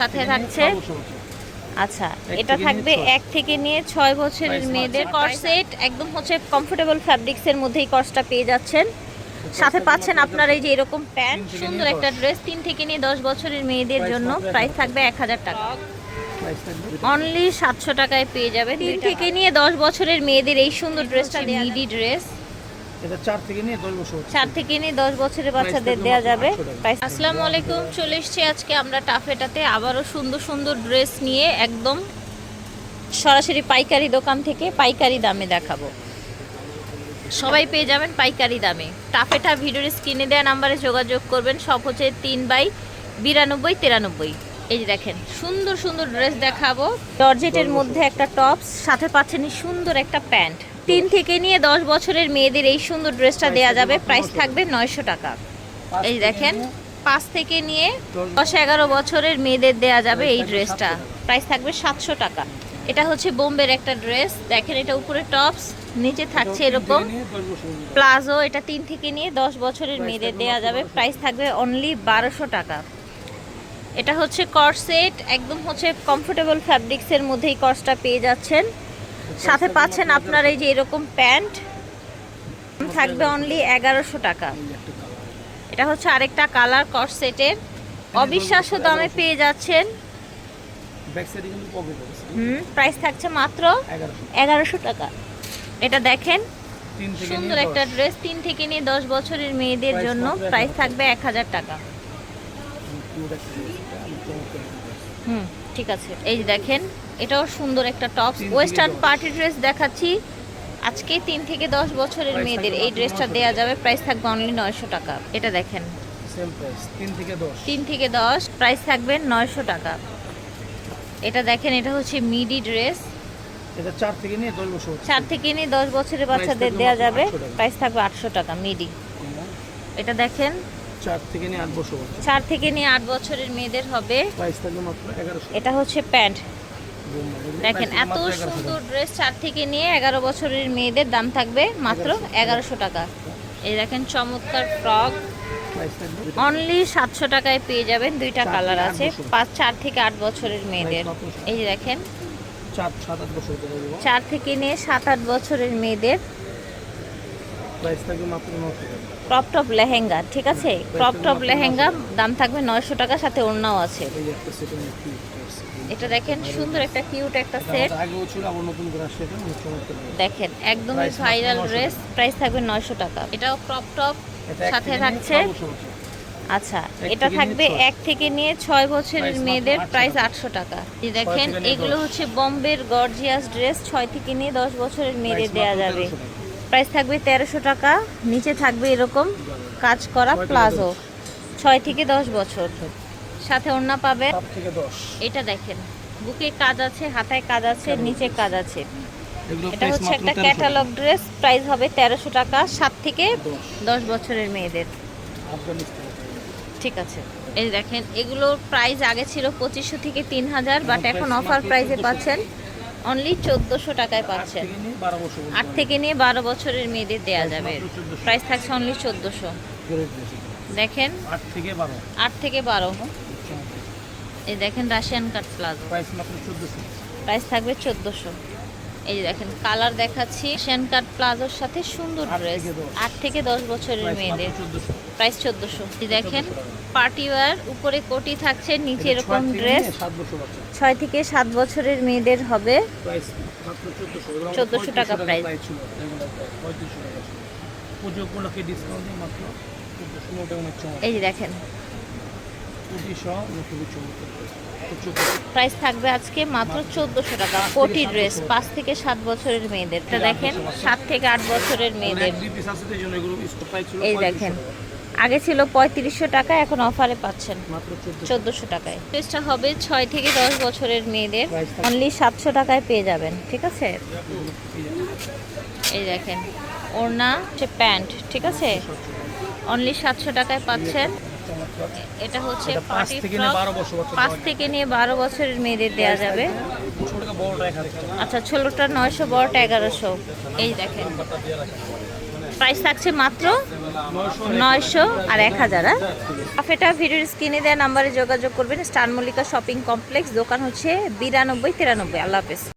সাথে থাকছে। আচ্ছা এটা থাকবে এক থেকে নিয়ে ছয় বছরের মেয়েদের। কর্সেট একদম হচ্ছে কমফোর্টেবল ফ্যাব্রিক্সের মধ্যেই কর্সটা পেয়ে যাচ্ছেন। সাথে পাচ্ছেন আপনার এই যে এরকম প্যান্ট সুন্দর একটা ড্রেস তিন থেকে নিয়ে দশ বছরের মেয়েদের জন্য প্রাইস থাকবে এক হাজার টাকা। অনলি সাতশো টাকায় পেয়ে যাবেন। তিন থেকে নিয়ে দশ বছরের মেয়েদের এই সুন্দর ড্রেসটা মিডি ড্রেস এটা চার থেকে নিয়ে দশ বছর চার থেকে নিয়ে দশ বছরের বাচ্চাদের যাবে। 800 আসসালামু আলাইকুম চলে এসেছি আজকে আমরা টাফেটাতে। আবারও সুন্দর সুন্দর ড্রেস নিয়ে একদম সরাসরি পাইকারি দোকান থেকে পাইকারি দামে দেখাবো। সবাই পেয়ে যাবেন পাইকারি দামে। টাফেটা ভিডিওর স্ক্রিনে দেওয়া নাম্বারে যোগাযোগ করবেন। সব হচ্ছে তিন বাই বিরানব্বই তিরানব্বই। এই যে দেখেন সুন্দর সুন্দর ড্রেস দেখাবো। জর্জেটের মধ্যে একটা টপস সাথে পাচ্ছেন সুন্দর একটা প্যান্ট। তিন থেকে নিয়ে দশ বছরের মেয়েদের এই সুন্দর ড্রেসটা দেওয়া যাবে। প্রাইস থাকবে নয়শো টাকা। এই দেখেন পাঁচ থেকে নিয়ে দশ এগারো বছরের মেয়েদের দেয়া যাবে এই ড্রেসটা। প্রাইস থাকবে সাতশো টাকা। এটা হচ্ছে বোম্বের একটা ড্রেস। দেখেন এটা উপরে টপস নিচে থাকছে এরকম প্লাজো। এটা তিন থেকে নিয়ে দশ বছরের মেয়েদের দেয়া যাবে। প্রাইস থাকবে অনলি বারোশো টাকা। এটা হচ্ছে কর্সেট একদম হচ্ছে কমফোর্টেবল ফ্যাব্রিক্সের মধ্যেই কর্সটা পেয়ে যাচ্ছেন। সাথে পাচ্ছেন আপনার এই যে এরকম প্যান্ট। থাকবে অনলি এগারোশো টাকা। এটা হচ্ছে আরেকটা কালার কর্সেটের অবিশ্বাস্য দামে পেয়ে যাচ্ছেন। হুম প্রাইস থাকছে মাত্র এগারোশো টাকা। এটা দেখেন, সুন্দর একটা ড্রেস তিন থেকে নিয়ে দশ বছরের মেয়েদের জন্য প্রাইস থাকবে এক হাজার টাকা। হুম, ঠিক আছে। এই দেখেন এটাও সুন্দর একটা টপস। ওয়েস্টার্ন। পার্টি ড্রেস দেখাচ্ছি। আজকে তিন থেকে দশ বছরের মেয়েদের এই ড্রেসটা 900 দেওয়া যাবে। প্রাইস থাকবে অনলি নয়শো টাকা। এটা দেখেন। তিন থেকে দশ। প্রাইস থাকবে নয়শো টাকা। এটা দেখেন এটা হচ্ছে মিডি ড্রেস চার থেকে নিয়ে দশ বছরের বাচ্চাদের দেওয়া যাবে। 800 প্রাইস থাকবে আটশো টাকা মিডি এটা দেখেন। চার থেকে নিয়ে আট বছর চার থেকে নিয়ে আট বছরের মেয়েদের হবে। এটা হচ্ছে প্যান্ট। দেখেন এত থাকবে মাত্র 1100 সুন্দর ড্রেস চার থেকে নিয়ে এগারো বছরের মেয়েদের দাম থাকবে মাত্র এগারোশো টাকা। এই দেখেন চমৎকার ফ্রক অনলি সাতশো টাকায় পেয়ে যাবেন দুইটা কালার আছে। পাঁচ চার থেকে আট বছরের মেয়েদের। এই যে দেখেন। চার থেকে নিয়ে সাত আট বছরের মেয়েদের। ক্রপ টপ লেহেঙ্গা ঠিক আছে? ক্রপ টপ লেহেঙ্গা দাম থাকবে নয়শো টাকা সাথে ওড়নাও আছে। এটা দেখেন সুন্দর একটা কিউট একটা সেট দেখেন একদমই মাত্র ভাইরাল ড্রেস প্রাইস থাকবে নয়শো টাকা। এটাও ক্রপ টপ সাথে থেকে থাকছে। আচ্ছা এটা থাকবে এক থেকে নিয়ে ছয় বছরের মেয়েদের 800 প্রাইস আটশো টাকা। দেখেন এগুলো হচ্ছে বম্বের গর্জিয়াস ড্রেস ছয় থেকে নিয়ে দশ বছরের মেয়েদের দেওয়া যাবে। 1300 প্রাইস থাকবে তেরোশো টাকা নিচে থাকবে এরকম কাজ করা প্লাজো। ছয় থেকে দশ বছর। সাথে ওড়না পাবে। এটা দেখেন বুকে কাজ আছে হাতায় কাজ আছে নিচে কাজ আছে। এটা হচ্ছে একটা 1300 ক্যাটালগ ড্রেস প্রাইস হবে তেরোশো টাকা সাত থেকে দশ। বছরের মেয়েদের। ঠিক আছে। এই দেখেন এগুলোর প্রাইস আগে ছিল পঁচিশশো থেকে তিন হাজার বাট এখন অফার প্রাইসে পাচ্ছেন অনলি চোদ্দোশো টাকায় পাচ্ছেন। আট থেকে নিয়ে বারো বছরের মেয়েদের দেয়া যাবে। মাত্র 1400 প্রাইস থাকছে অনলি চোদ্দোশো। দেখেন আট থেকে বারো। আট থেকে বারো। এই দেখেন রাশিয়ান কাট প্লাজো প্রাইস থাকবে চোদ্দোশো। এই যে দেখেন কালার দেখাচ্ছি। রাশিয়ান কাট প্লাজোর সাথে সুন্দর ড্রেস আট থেকে দশ বছরের মেয়েদের। প্রাইস চোদ্দোশো। দেখেন পার্টি ওয়ার উপরে কোটি থাকছে নিচে এরকম ড্রেস ছয় থেকে সাত বছরের মেয়েদের হবে। চোদ্দশো। টাকা। প্রাইস এই যে দেখেন প্রাইস থাকবে আজকে মাত্র চোদ্দশো টাকা। কোটি ড্রেস পাঁচ থেকে সাত বছরের মেয়েদের। এটা দেখেন সাত থেকে আট বছরের মেয়েদের। আছে তো এই জন্য এগুলো স্টক প্রাইস ছিল এই 3500 দেখেন আগে ছিল পঁয়ত্রিশশো টাকা এখন অফারে পাচ্ছেন চোদ্দশো। চোদ্দোশো টাকায়। ড্রেসটা হবে ছয় থেকে দশ বছরের মেয়েদের। অনলি সাতশো টাকায় পেয়ে যাবেন ঠিক আছে? এই দেখেন ওড়না হচ্ছে প্যান্ট ঠিক আছে? অনলি সাতশো টাকায় পাচ্ছেন। এটা হচ্ছে পাঁচ পার্টি থেকে নিয়ে ফ্রক পাঁচ থেকে নিয়ে বারো বছরের মেয়েদের দেওয়া যাবে। আচ্ছা ছোটটা নয়শো বড়টা এগারোশো। এই দেখেন। প্রাইস থাকছে মাত্র নয়শো নয়শো আর এক হাজার কাফেটা ভিডিওর স্ক্রিনে দেওয়া নাম্বারে যোগাযোগ করবেন। স্টার মল্লিকা শপিং কমপ্লেক্স দোকান হচ্ছে বিরানব্বই তিরানব্বই। আল্লাহ হাফেজ।